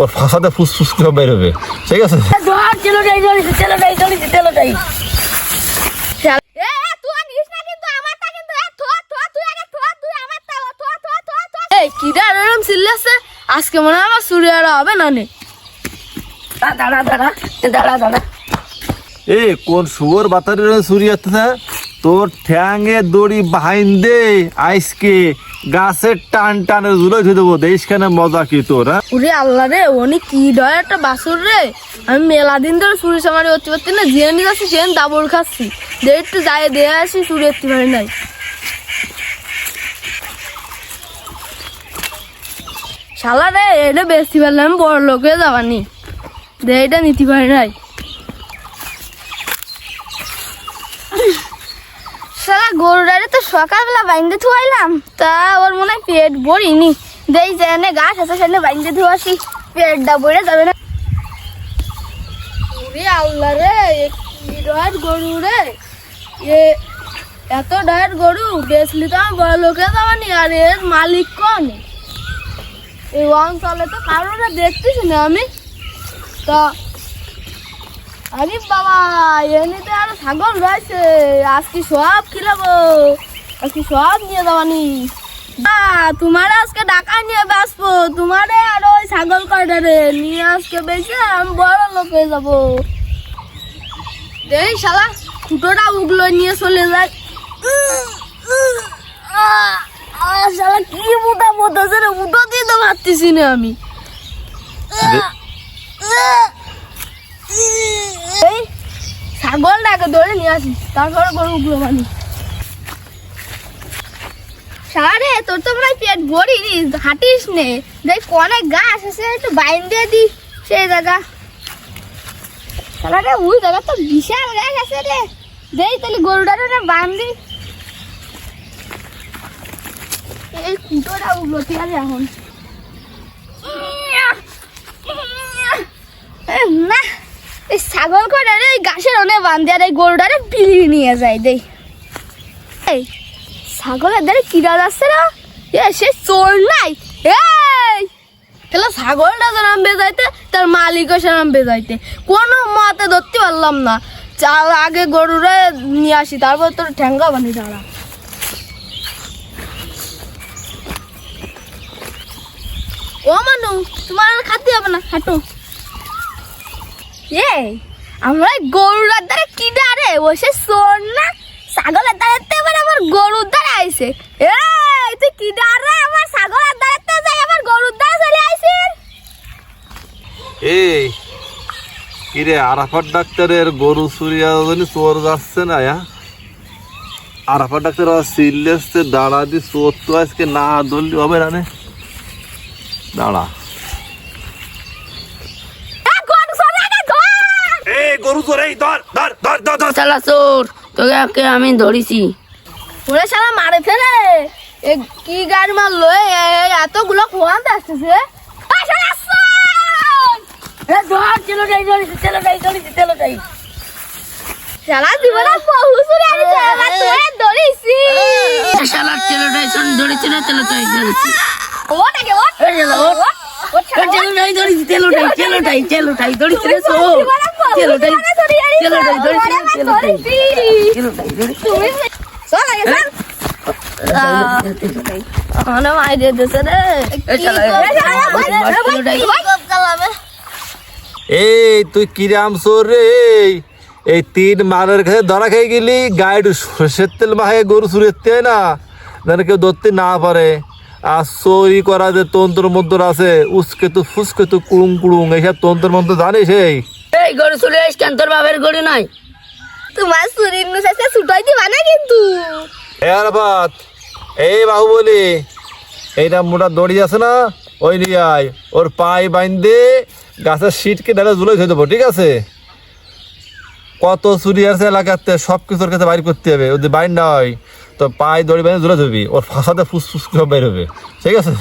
ওর ফাঁসাতে ফুসফুস করে বের হবে ঠিক আছে? আর আজকে মনে হয় আমার সুরিয়ার হবে না নে। দাঁড়া দাঁড়া দাঁড়া দাঁড়া এ কোন শুয়োর বাতারের চুরি আছে তোর ঠ্যাঙে দড়ি বাহাইন দে আইসকে। গাছের টান টানে জুলে ধুয়ে দেবো দেশখানে মজা কি তোর হ্যাঁ? ওরে আল্লাহ রে, উনি কি ডয় একটা বাসুর রে। আমি মেলা দিন ধরে চুরি সামারি হতে পারছি না? জেনে নিয়ে যাচ্ছি সেন দাবর খাচ্ছি। দে একটু যাই দেয়া আসি হতে পারি নাই। শালা রে এটা বেশি পারলে আমি বড় লোকে যাবানি। দে, এটা নিতে পারি নাই। শালা গরুটারে তো সকালবেলা বাইন্দে থুয়াইলাম। তা ওর মনে হয় পেট ভরিনি। দেই যেনে গাছ আছে সেখানে বাইন্দে ধুয়াছি পেটটা ভরে যাবে না। ওরে আল্লাহ রে ডয়ের গরু রে। এ এত ডয়ের গরু, বেচলি তো আমি বড় লোকে যাবানি আর এর মালিক কোন? এই অঞ্চলে তো কারোর দেখতেছি না আমি। তা আরে বাবা এমনিতে আরও ছাগল রয়েছে। আজকে সব খিলাবো। আজকে সব নিয়ে যাবানি তোমার আজকে ডাকা নিয়ে বাঁচবো তোমারে আর ওই ছাগল কয়টারে? নিয়ে আজকে বেশি আমি বড় লোক হয়ে যাব। দেই শালা ফুটোটা উগলো নিয়ে চলে যায় শালা কি মোটা মোটা রে উঠো দিয়ে তো পারতেছি না আমি। এই ছাগলটাকে ধরে নিয়ে আসি, তারপরে গরুগুলো বানি সারে, তোর তো মনে পেট ভরি হাঁটিস নে। দেখ, অনেক গাছ আছে, একটু বাইন দিয়ে দি সেই জায়গা। সারা রে ওই জায়গা তো বিশাল গাছ আছে রে। দেই তাহলে গরুটারে রে বান্ধি এই কুটোটা উঠল, ঠিক আছে, এখন এ, না এই ছাগল কটারে এই গাছের অনেক বান্ধে আর এই গরুটারে বিলি নিয়ে যায়, দেই। এই, ছাগলের দ্বারা কিরা যাচ্ছে না এ, সে চোর নাই। এই, তাহলে ছাগলটা তো নামবে যাইতে, তার মালিকও সে নামবে যাইতে। কোনো মতে ধরতে পারলাম না। চাল আগে গরুরে নিয়ে আসি, তারপর তোর ঠ্যাঙ্গা বানিয়ে দাঁড়া। ও মানু, তোমার আর খাতে হবে না, হাঁটো। এ আমরা গরুর দ্বারা কি ডারে বসে শোন না। ছাগলের দ্বারাতে এবার আমার গরুর দ্বারা আইছে। এই, তুই কি ডারে আমার ছাগলের দ্বারাতে যাই আমার গরুর দ্বারা চলে আইছে। এই, কিরে আরাফাত ডাক্তারের গরু চুরিয়া যদি চোর যাচ্ছে না ইয়া আরাফাত ডাক্তার সিরিয়াসে দাঁড়া দি, চোর তো আজকে না ধরলি, হবে না? দাঁড়া এ, গরু চলে আগে ধর! এই গরু চোর এই ধর ধর ধর ধর ধর। শালা চোর তোকে আজকে আমি ধরেছি। ওরে শালা মারে ফেলে। এ কি গাড়ি মারলো এ, এ, এ, এতগুলো কোয়ান আসতেছে এই ধর ছেলেটাই ধরেছে ছেলেটাই ধরেছে শালা জীবনে বহু চুরি তোরে না ও। ও শালা, ও। ছেলেটাই ধরেছে ছেলেটাই ছেলেটাই ছেলেটাই ধরেছে রে চোর ছেলেটাই ছেলেটাই ধরেছে ছেলেটাই ছেলেটাই ধরেছে তুমি চল আগে চল। ওখানে মাই রে এই তুই কিরাম চোর রে এই। তিন মারের কাছে ধরা খেয়ে গেলি গায়ে সর্ষের তেল মাহে গরু চুরিতে না যেন কেউ ধরতে না পারে। আর চুরি করা যে তন্ত্র মন্ত্র আছে উস্কে তু ফুসকে তু কুড়ুং কুড়ুং এইসব তন্ত্র মন্ত্র জানিস এই? এই গরু আইস কেন? তোর বাপের গরু নাই। তোমার ছুটাই দিবা না কিন্তু। এ আরাফাত এই বাহুবলি এইটা মোটা দড়ি আছে না? ওই নিয়ে আয় ওর পায়ে বাইন্দে গাছের সিটকে ডালে ঝুলে ধুয়ে দেবো ঠিক আছে? কত চুরি আছে এলাকাতে সব কিছুর কাছে বাইর করতে হবে যদি বাইর না হয়। তো পায়ে দড়ি বেঁধে ঝুলে ধরবি ওর ফাঁসাতে ফুসফুস করে বেরোবে ঠিক আছে?